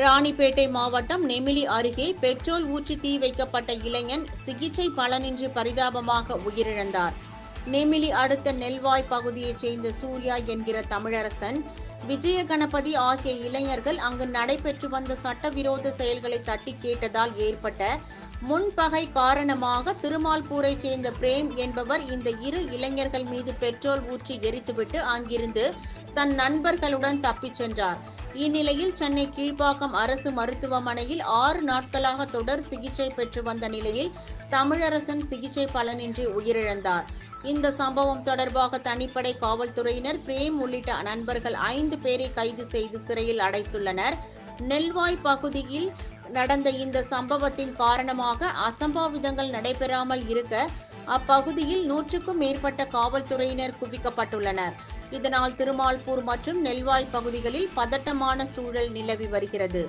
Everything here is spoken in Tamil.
ராணிப்பேட்டை மாவட்டம் நெமிலி அருகே பெட்ரோல் ஊற்றி தீ வைக்கப்பட்ட இளைஞன் சிகிச்சை பலனின்றி பரிதாபமாக உயிரிழந்தார். நெமிலி அடுத்த நெல்வாய் பகுதியைச் சேர்ந்த சூர்யா என்கிற தமிழரசன் விஜய கணபதி ஆகிய இளைஞர்கள் அங்கு நடைபெற்று வந்த சட்டவிரோத செயல்களை தட்டி கேட்டதால் ஏற்பட்ட முன்பகை காரணமாக திருமால்பூரைச் சேர்ந்த பிரேம் என்பவர் இந்த இரு இளைஞர்கள் மீது பெட்ரோல் ஊற்றி எரித்துவிட்டு அங்கிருந்து தன் நண்பர்களுடன் தப்பிச் சென்றார். இந்நிலையில் சென்னை கீழ்ப்பாக்கம் அரசு மருத்துவமனையில் ஆறு நாட்களாக தொடர் சிகிச்சை பெற்று வந்த நிலையில் தமிழரசன் சிகிச்சை பலனின்றி உயிரிழந்தார். இந்த சம்பவம் தொடர்பாக தனிப்படை காவல்துறையினர் பிரேம் உள்ளிட்ட நண்பர்கள் ஐந்து பேரை கைது செய்து சிறையில் அடைத்துள்ளனர். நெல்வாய் பகுதியில் நடந்த இந்த சம்பவத்தின் காரணமாக அசம்பாவிதங்கள் நடைபெறாமல் இருக்க அப்பகுதியில் நூற்றுக்கும் மேற்பட்ட காவல்துறையினர் குவிக்கப்பட்டுள்ளனர். இதனால் திருமால்பூர் மற்றும் நெல்வாய் பகுதிகளில் பதட்டமான சூழல் நிலவி வருகிறது.